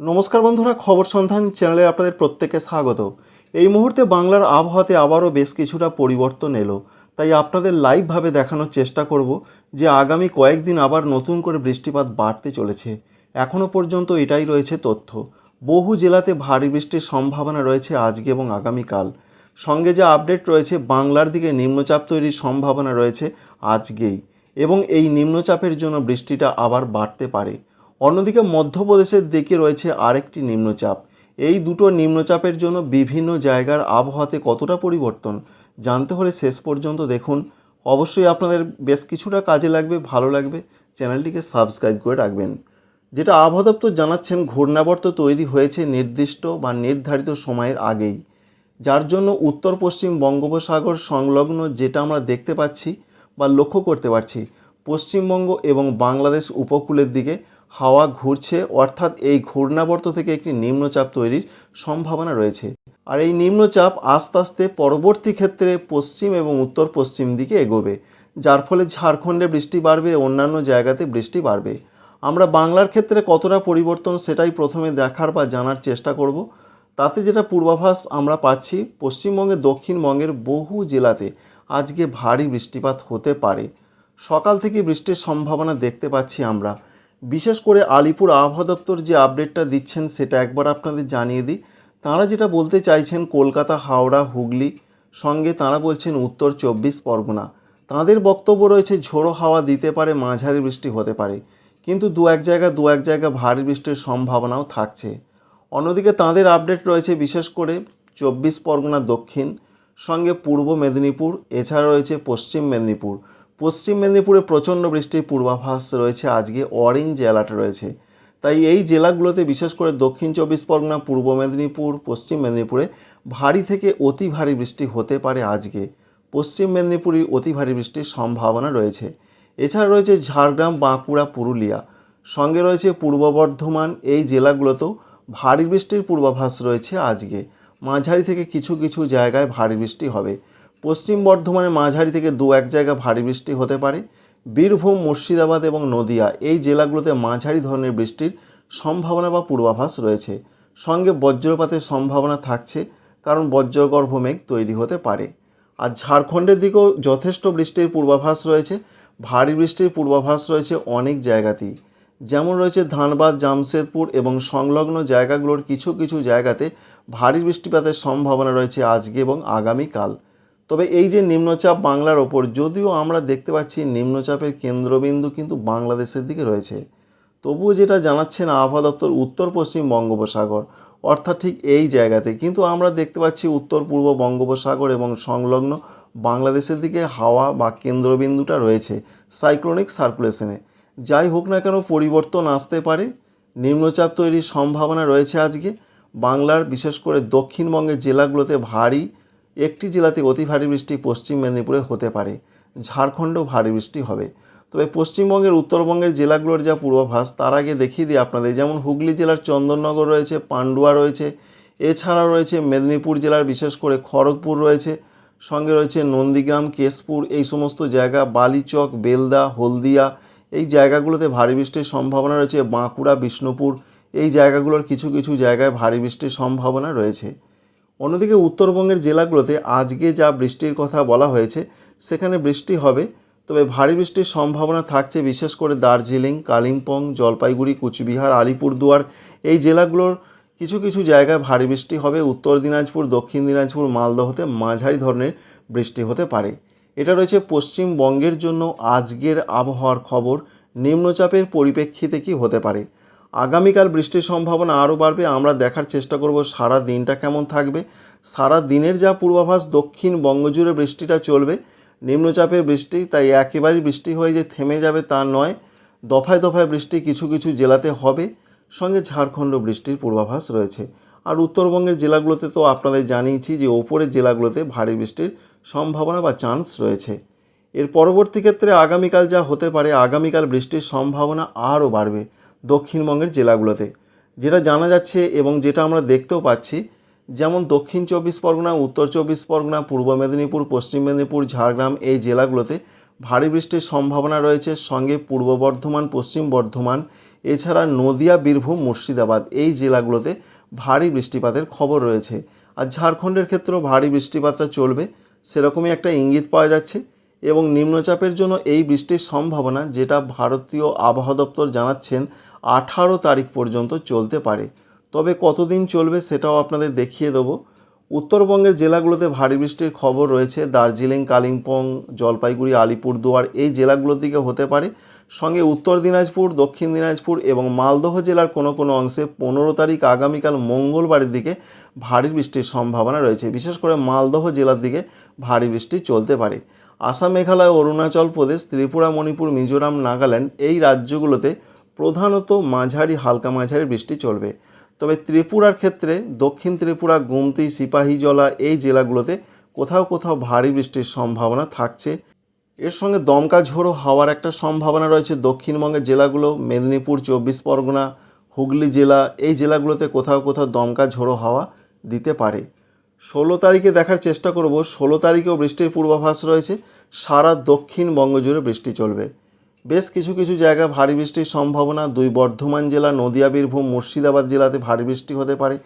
নমস্কার বন্ধুরা, খবর সন্ধান চ্যানেলে আপনাদের প্রত্যেককে স্বাগত। এই মুহূর্তে বাংলার আবহাওয়াতে আবারও বেশ কিছুটা পরিবর্তন এলো। তাই আপনাদের লাইভভাবে দেখানোর চেষ্টা করব যে আগামী কয়েকদিন আবার নতুন করে বৃষ্টিপাত বাড়তে চলেছে। এখনও পর্যন্ত এটাই রয়েছে তথ্য। বহু জেলাতে ভারী বৃষ্টির সম্ভাবনা রয়েছে আজকে এবং আগামীকাল। সঙ্গে যে আপডেট রয়েছে, বাংলার দিকে নিম্নচাপ তৈরির সম্ভাবনা রয়েছে আজকেই। এবং এই নিম্নচাপের জন্য বৃষ্টিটা আবার বাড়তে পারে। অন্যদিকে মধ্যপ্রদেশের দিকে রয়েছে আরেকটি নিম্নচাপ। এই দুটো নিম্নচাপের জন্য বিভিন্ন জায়গার আবহাওয়াতে কতটা পরিবর্তন জানতে হলে শেষ পর্যন্ত দেখুন। অবশ্যই আপনাদের বেশ কিছুটা কাজে লাগবে, ভালো লাগবে। চ্যানেলটিকে সাবস্ক্রাইব করে রাখবেন। যেটা আবহাওয়া দপ্তর জানাচ্ছেন, ঘূর্ণাবর্ত তৈরি হয়েছে নির্দিষ্ট বা নির্ধারিত সময়ের আগেই। যার জন্য উত্তর পশ্চিম বঙ্গোপসাগর সংলগ্ন যেটা আমরা দেখতে পাচ্ছি বা লক্ষ্য করতে পারছি, পশ্চিমবঙ্গ এবং বাংলাদেশ উপকূলের দিকে হাওয়া ঘুরছে, অর্থাৎ এই ঘূর্ণাবর্ত থেকে একটি নিম্নচাপ তৈরির সম্ভাবনা রয়েছে। আর এই নিম্নচাপ আস্তে আস্তে পরবর্তী ক্ষেত্রে পশ্চিম এবং উত্তর পশ্চিম দিকে এগোবে, যার ফলে ঝাড়খণ্ডে বৃষ্টি বাড়বে, অন্যান্য জায়গাতে বৃষ্টি বাড়বে। আমরা বাংলার ক্ষেত্রে কতটা পরিবর্তন সেটাই প্রথমে দেখার বা জানার চেষ্টা করব। তাতে যেটা পূর্বাভাস আমরা পাচ্ছি, পশ্চিমবঙ্গে দক্ষিণবঙ্গের বহু জেলাতে আজকে ভারী বৃষ্টিপাত হতে পারে। সকাল থেকে বৃষ্টির সম্ভাবনা দেখতে পাচ্ছি আমরা। বিশেষ করে আলিপুর আবহাওয়া দপ্তর যে আপডেটটা দিচ্ছেন সেটা একবার আপনাদের জানিয়ে দিই। তাঁরা যেটা বলতে চাইছেন, কলকাতা, হাওড়া, হুগলি, সঙ্গে তাঁরা বলছেন উত্তর চব্বিশ পরগনা। তাঁদের বক্তব্য রয়েছে, ঝোড়ো হাওয়া দিতে পারে, মাঝারি বৃষ্টি হতে পারে। কিন্তু দু এক জায়গা, দু এক জায়গা ভারী বৃষ্টির সম্ভাবনাও থাকছে। অন্যদিকে তাঁদের আপডেট রয়েছে, বিশেষ করে চব্বিশ পরগনা দক্ষিণ, সঙ্গে পূর্ব মেদিনীপুর, এছাড়া রয়েছে পশ্চিম মেদিনীপুর। পশ্চিম মেদিনীপুরে প্রচণ্ড বৃষ্টির পূর্বাভাস রয়েছে। আজকে অরেঞ্জ অ্যালার্ট রয়েছে। তাই এই জেলাগুলোতে বিশেষ করে দক্ষিণ চব্বিশ পরগনা, পূর্ব মেদিনীপুর, পশ্চিম মেদিনীপুরে ভারী থেকে অতি ভারী বৃষ্টি হতে পারে আজকে। পশ্চিম মেদিনীপুরে অতি ভারী বৃষ্টির সম্ভাবনা রয়েছে। এছাড়া রয়েছে ঝাড়গ্রাম, বাঁকুড়া, পুরুলিয়া। সঙ্গে রয়েছে পূর্ব বর্ধমান। এই জেলাগুলোতেও ভারী বৃষ্টির পূর্বাভাস রয়েছে আজকে। মাঝারি থেকে কিছু কিছু জায়গায় ভারী বৃষ্টি হবে। পশ্চিম বর্ধমানে মাঝারি থেকে দু এক জায়গা ভারী বৃষ্টি হতে পারে। বীরভূম, মুর্শিদাবাদ এবং নদিয়া এই জেলাগুলোতে মাঝারি ধরনের বৃষ্টির সম্ভাবনা বা পূর্বাভাস রয়েছে। সঙ্গে বজ্রপাতের সম্ভাবনা থাকছে, কারণ বজ্রগর্ভ মেঘ তৈরি হতে পারে। আর ঝাড়খণ্ডের দিকেও যথেষ্ট বৃষ্টির পূর্বাভাস রয়েছে। ভারী বৃষ্টির পূর্বাভাস রয়েছে অনেক জায়গাতেই। যেমন রয়েছে ধানবাদ, জামশেদপুর এবং সংলগ্ন জায়গাগুলোর কিছু কিছু জায়গাতে ভারী বৃষ্টিপাতের সম্ভাবনা রয়েছে আজকে এবং আগামীকাল। তবে এই যে নিম্নচাপ বাংলার ওপর, যদিও আমরা দেখতে পাচ্ছি নিম্নচাপের কেন্দ্রবিন্দু কিন্তু বাংলাদেশের দিকে রয়েছে। তবুও যেটা জানাচ্ছেন আবহাওয়া দপ্তর, উত্তর পশ্চিম বঙ্গোপসাগর, অর্থাৎ ঠিক এই জায়গাতে। কিন্তু আমরা দেখতে পাচ্ছি উত্তর পূর্ব বঙ্গোপসাগর এবং সংলগ্ন বাংলাদেশের দিকে হাওয়া বা কেন্দ্রবিন্দুটা রয়েছে সাইক্লোনিক সার্কুলেশনে। যাই হোক না কেন, পরিবর্তন আসতে পারে। নিম্নচাপ তৈরির সম্ভাবনা রয়েছে আজকে। বাংলার, বিশেষ করে দক্ষিণবঙ্গের জেলাগুলোতে ভারী একটি জেলাতে অতি ভারী বৃষ্টি পশ্চিম মেদিনীপুরে হতে পারে। ঝাড়খণ্ডেও ভারী বৃষ্টি হবে। তবে পশ্চিমবঙ্গের উত্তরবঙ্গের জেলাগুলোর যা পূর্বাভাস, তার আগে দেখিয়ে দিই আপনাদের। যেমন হুগলি জেলার চন্দননগর রয়েছে, পান্ডুয়া রয়েছে, এছাড়াও রয়েছে মেদিনীপুর জেলার বিশেষ করে খড়গপুর রয়েছে, সঙ্গে রয়েছে নন্দীগ্রাম, কেশপুর, এই সমস্ত জায়গা, বালিচক, বেলদা, হলদিয়া, এই জায়গাগুলোতে ভারী বৃষ্টির সম্ভাবনা রয়েছে। বাঁকুড়া, বিষ্ণুপুর, এই জায়গাগুলোর কিছু কিছু জায়গায় ভারী বৃষ্টির সম্ভাবনা রয়েছে। অন্যদিকে উত্তরবঙ্গের জেলাগুলোতে আজকে যা বৃষ্টির কথা বলা হয়েছে, সেখানে বৃষ্টি হবে। তবে ভারী বৃষ্টির সম্ভাবনা থাকছে, বিশেষ করে দার্জিলিং, কালিম্পং, জলপাইগুড়ি, কুচবিহার, আলিপুরদুয়ার। এই জেলাগুলোর কিছু কিছু জায়গায় ভারী বৃষ্টি হবে। উত্তর দিনাজপুর, দক্ষিণ দিনাজপুর, মালদহতে মাঝারি ধরনের বৃষ্টি হতে পারে। এটা রয়েছে পশ্চিমবঙ্গের জন্য আজকের আবহাওয়ার খবর। নিম্নচাপের পরিপ্রেক্ষিতে কি হতে পারে? আগামীকাল বৃষ্টির সম্ভাবনা আরও বাড়বে। আমরা দেখার চেষ্টা করব সারা দিনটা কেমন থাকবে। সারা দিনের যা পূর্বাভাস দক্ষিণ বঙ্গজুড়ে বৃষ্টিটা চলবে। নিম্নচাপের বৃষ্টি, তাই একেবারেই বৃষ্টি হয়ে যে থেমে যাবে তা নয়। দফায় দফায় বৃষ্টি কিছু কিছু জেলাতে হবে। সঙ্গে ঝাড়খণ্ড বৃষ্টির পূর্বাভাস রয়েছে। আর উত্তরবঙ্গের জেলাগুলোতে তো আপনাদের জানিয়েছি যে ওপরের জেলাগুলোতে ভারী বৃষ্টির সম্ভাবনা বা চান্স রয়েছে। এর পরবর্তী ক্ষেত্রে আগামীকাল যা হতে পারে, আগামীকাল বৃষ্টির সম্ভাবনা আরও বাড়বে। দক্ষিণবঙ্গের জেলাগুলোতে, যেটা জানা যাচ্ছে এবং যেটা আমরা দেখতেও পাচ্ছি, যেমন দক্ষিণ চব্বিশ পরগনা, উত্তর চব্বিশ পরগনা, পূর্ব মেদিনীপুর, পশ্চিম মেদিনীপুর, ঝাড়গ্রাম এই জেলাগুলোতে ভারী বৃষ্টির সম্ভাবনা রয়েছে, সঙ্গে পূর্ব বর্ধমান, পশ্চিম বর্ধমান, এছাড়া নদিয়া, বীরভূম, মুর্শিদাবাদ এই জেলাগুলোতে ভারী বৃষ্টিপাতের খবর রয়েছে। আর ঝাড়খণ্ডের ক্ষেত্রেও ভারী বৃষ্টিপাতটা চলবে, সেরকমই একটা ইঙ্গিত পাওয়া যাচ্ছে এবং নিম্নচাপের জন্য এই বৃষ্টির সম্ভাবনা যেটা ভারতীয় আবহাওয়া দপ্তর জানাচ্ছেন আঠারো তারিখ পর্যন্ত চলতে পারে। তবে কতদিন চলবে সেটাও আপনাদের দেখিয়ে দেবো। উত্তরবঙ্গের জেলাগুলোতে ভারী বৃষ্টির খবর রয়েছে। দার্জিলিং, কালিম্পং, জলপাইগুড়ি, আলিপুরদুয়ার এই জেলাগুলোর দিকে হতে পারে। সঙ্গে উত্তর দিনাজপুর, দক্ষিণ দিনাজপুর এবং মালদহ জেলার কোনো কোনো অংশে পনেরো তারিখ আগামীকাল মঙ্গলবারের দিকে ভারী বৃষ্টির সম্ভাবনা রয়েছে। বিশেষ করে মালদহ জেলার দিকে ভারী বৃষ্টি চলতে পারে। আসাম, মেঘালয়, অরুণাচল প্রদেশ, ত্রিপুরা, মণিপুর, মিজোরাম, নাগাল্যান্ড এই রাজ্যগুলোতে প্রধানত মাঝারি, হালকা মাঝারি বৃষ্টি চলবে। তবে ত্রিপুরার ক্ষেত্রে দক্ষিণ ত্রিপুরা, গুমতি সিপাহীজলা এই জেলাগুলোতে কোথাও কোথাও ভারী বৃষ্টির সম্ভাবনা থাকছে। এর সঙ্গে দমকা ঝোড়ো হওয়ার একটা সম্ভাবনা রয়েছে। দক্ষিণবঙ্গের জেলাগুলো মেদিনীপুর, চব্বিশ পরগনা, হুগলি জেলা এই জেলাগুলোতে কোথাও কোথাও দমকা ঝোড়ো হাওয়া দিতে পারে। ষোলো তারিখে দেখার চেষ্টা করব। ষোলো তারিখেও বৃষ্টির পূর্বাভাস রয়েছে। সারা দক্ষিণবঙ্গ জুড়ে বৃষ্টি চলবে। বেশ কিছু কিছু জায়গায় ভারী বৃষ্টির সম্ভাবনা। দুই বর্ধমান জেলা, নদিয়া, বীরভূম, মুর্শিদাবাদ জেলাতে ভারী বৃষ্টি হতে পারে।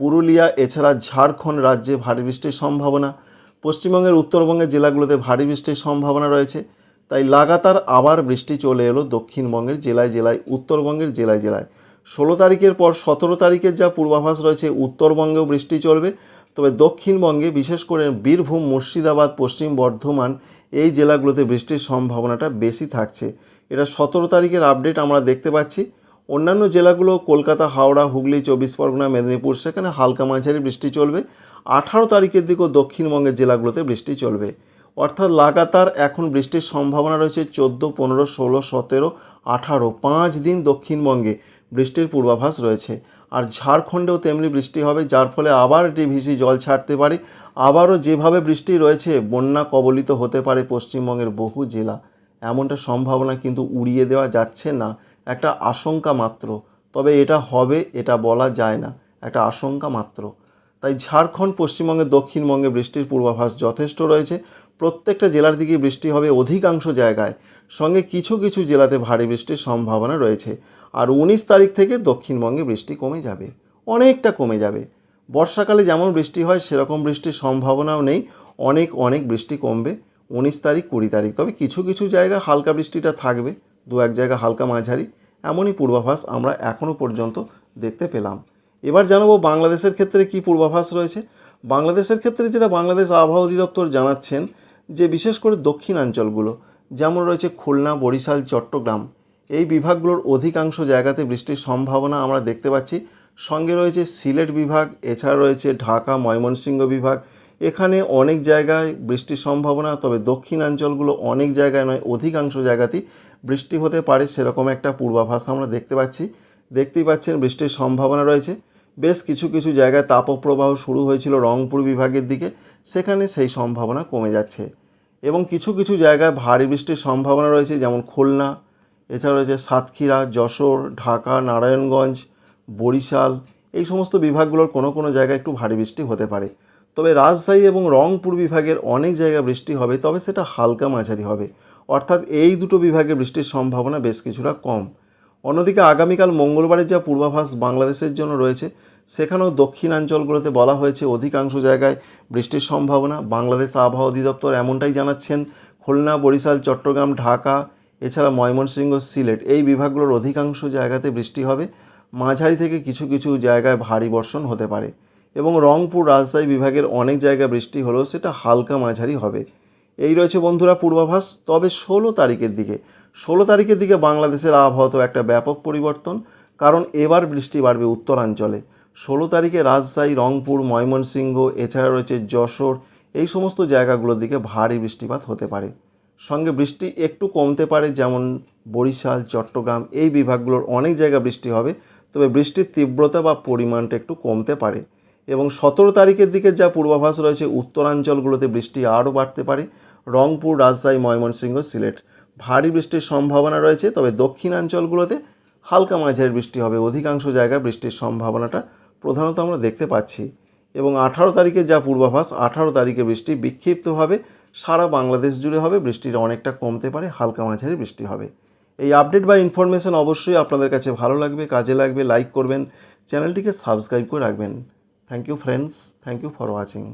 পুরুলিয়া, এছাড়া ঝাড়খণ্ড রাজ্যে ভারী বৃষ্টির সম্ভাবনা। পশ্চিমবঙ্গের উত্তরবঙ্গের জেলাগুলোতে ভারী বৃষ্টির সম্ভাবনা রয়েছে। তাই লাগাতার আবার বৃষ্টি চলে এলো দক্ষিণবঙ্গের জেলায় জেলায়, উত্তরবঙ্গের জেলায় জেলায়। ষোলো তারিখের পর সতেরো তারিখের যা পূর্বাভাস রয়েছে, উত্তরবঙ্গেও বৃষ্টি চলবে। তবে দক্ষিণবঙ্গে বিশেষ করে বীরভূম, মুর্শিদাবাদ, পশ্চিম বর্ধমান এই জেলাগুলোতে বৃষ্টির সম্ভাবনাটা বেশি থাকছে। এটা সতেরো তারিখের আপডেট আমরা দেখতে পাচ্ছি। অন্যান্য জেলাগুলো, কলকাতা, হাওড়া, হুগলি, চব্বিশ পরগনা, মেদিনীপুর, সেখানে হালকা মাঝারি বৃষ্টি চলবে। আঠারো তারিখের দিকেও দক্ষিণবঙ্গের জেলাগুলোতে বৃষ্টি চলবে। অর্থাৎ লাগাতার এখন বৃষ্টির সম্ভাবনা রয়েছে চোদ্দ, পনেরো, ষোলো, সতেরো, আঠারো, পাঁচ দিন দক্ষিণবঙ্গে বৃষ্টির পূর্বাভাস রয়েছে। আর ঝাড়খণ্ডেও তেমনি বৃষ্টি হবে, যার ফলে আবার ডিভিসি জল ছাড়তে পারে। আবারও যেভাবে বৃষ্টি রয়েছে, বন্যা কবলিত হতে পারে পশ্চিমবঙ্গের বহু জেলা। এমনটা সম্ভাবনা কিন্তু উড়িয়ে দেওয়া যাচ্ছে না। একটা আশঙ্কা মাত্র। তবে এটা হবে, এটা বলা যায় না। একটা আশঙ্কা মাত্র। তাই ঝাড়খণ্ড পশ্চিমবঙ্গের দক্ষিণবঙ্গে বৃষ্টির পূর্বাভাস যথেষ্ট রয়েছে। প্রত্যেকটা জেলার দিকে বৃষ্টি হবে অধিকাংশ জায়গায়। সঙ্গে কিছু কিছু জেলাতে ভারী বৃষ্টির সম্ভাবনা রয়েছে। আর উনিশ তারিখ থেকে দক্ষিণবঙ্গে বৃষ্টি কমে যাবে। অনেকটা কমে যাবে। বর্ষাকালে যেমন বৃষ্টি হয়, সেরকম বৃষ্টির সম্ভাবনাও নেই। অনেক অনেক বৃষ্টি কমবে। উনিশ তারিখ, কুড়ি তারিখ। তবে কিছু কিছু জায়গায় হালকা বৃষ্টিটা থাকবে। দু, এক জায়গা হালকা মাঝারি। এমনই পূর্বাভাস আমরা এখনও পর্যন্ত দেখতে পেলাম। এবার জানাব বাংলাদেশের ক্ষেত্রে কি পূর্বাভাস রয়েছে। বাংলাদেশের ক্ষেত্রে যেটা বাংলাদেশ আবহাওয়া অধিদপ্তর জানাচ্ছেন যে বিশেষ করে দক্ষিণাঞ্চলগুলো, যেমন রয়েছে খুলনা, বরিশাল, চট্টগ্রাম, এই বিভাগগুলোর অধিকাংশ জায়গাতে বৃষ্টির সম্ভাবনা আমরা দেখতে পাচ্ছি। সঙ্গে রয়েছে সিলেট বিভাগ, এছাড়া রয়েছে ঢাকা, ময়মনসিংহ বিভাগ। এখানে অনেক জায়গায় বৃষ্টির সম্ভাবনা, তবে দক্ষিণাঞ্চলগুলো অনেক জায়গায় নয়, অধিকাংশ জায়গাতেই বৃষ্টি হতে পারে সেরকম একটা পূর্বাভাস আমরা দেখতে পাচ্ছি। দেখতেই পাচ্ছেন বৃষ্টির সম্ভাবনা রয়েছে। বেশ কিছু কিছু জায়গায় তাপপ্রবাহ শুরু হয়েছিল রংপুর বিভাগের দিকে, সেখানে সেই সম্ভাবনা কমে যাচ্ছে। এবং কিছু কিছু জায়গায় ভারী বৃষ্টির সম্ভাবনা রয়েছে, যেমন খুলনা এছাড়া রয়েছে সাতক্ষীরা, যশোর, ঢাকা, নারায়ণগঞ্জ, বরিশাল, এই সমস্ত বিভাগগুলোর কোনো কোনো জায়গায় একটু ভারী বৃষ্টি হতে পারে। তবে রাজশাহী এবং রংপুর বিভাগের অনেক জায়গায় বৃষ্টি হবে, তবে সেটা হালকা মাঝারি হবে। অর্থাৎ এই দুটো বিভাগে বৃষ্টির সম্ভাবনা বেশ কিছুটা কম। অন্যদিকে আগামীকাল মঙ্গলবারের যা পূর্বাভাস বাংলাদেশের জন্য রয়েছে সেখানেও দক্ষিণাঞ্চলগুলোতে বলা হয়েছে অধিকাংশ জায়গায় বৃষ্টির সম্ভাবনা। বাংলাদেশ আবহাওয়া অধিদপ্তর এমনটাই জানাচ্ছেন। খুলনা, বরিশাল, চট্টগ্রাম, ঢাকা, এছাড়া ময়মনসিংহ, সিলেট এই বিভাগগুলোর অধিকাংশ জায়গাতে বৃষ্টি হবে। মাঝারি থেকে কিছু কিছু জায়গায় ভারী বর্ষণ হতে পারে এবং রংপুর রাজশাহী বিভাগের অনেক জায়গায় বৃষ্টি হলেও সেটা হালকা মাঝারি হবে। এই রয়েছে বন্ধুরা পূর্বাভাস। তবে ষোলো তারিখের দিকে, ষোলো তারিখের দিকে বাংলাদেশের আবহাওয়া তো একটা ব্যাপক পরিবর্তন, কারণ এবার বৃষ্টি বাড়বে উত্তরাঞ্চলে। ষোলো তারিখে রাজশাহী, রংপুর, ময়মনসিংহ, এছাড়া রয়েছে যশোর, এই সমস্ত জায়গাগুলোর দিকে ভারী বৃষ্টিপাত হতে পারে। সঙ্গে বৃষ্টি একটু কমতে পারে, যেমন বরিশাল, চট্টগ্রাম, এই বিভাগগুলোর অনেক জায়গা বৃষ্টি হবে, তবে বৃষ্টির তীব্রতা বা পরিমাণটা একটু কমতে পারে। এবং সতেরো তারিখের দিকে যা পূর্বাভাস রয়েছে, উত্তরাঞ্চলগুলোতে বৃষ্টি আরও বাড়তে পারে, রংপুর, রাজশাহী, ময়মনসিংহ, সিলেট। ভারী বৃষ্টির সম্ভাবনা রয়েছে, তবে দক্ষিণাঞ্চলগুলোতে হালকা মাঝারি বৃষ্টি হবে, অধিকাংশ জায়গায় বৃষ্টির সম্ভাবনাটা প্রধানত আমরা দেখতে পাচ্ছি, এবং আঠারো তারিখের যা পূর্বাভাস, আঠারো তারিখে বৃষ্টি বিক্ষিপ্তভাবে সারা বাংলাদেশ জুড়ে হবে। বৃষ্টির অনেকটা কমতে পারে, হালকা মাঝারি বৃষ্টি হবে। এই আপডেট বা ইনফরমেশান অবশ্যই আপনাদের কাছে ভালো লাগবে, কাজে লাগবে, লাইক করবেন, চ্যানেলটিকে সাবস্ক্রাইব করে রাখবেন। Thank you friends thank you for watching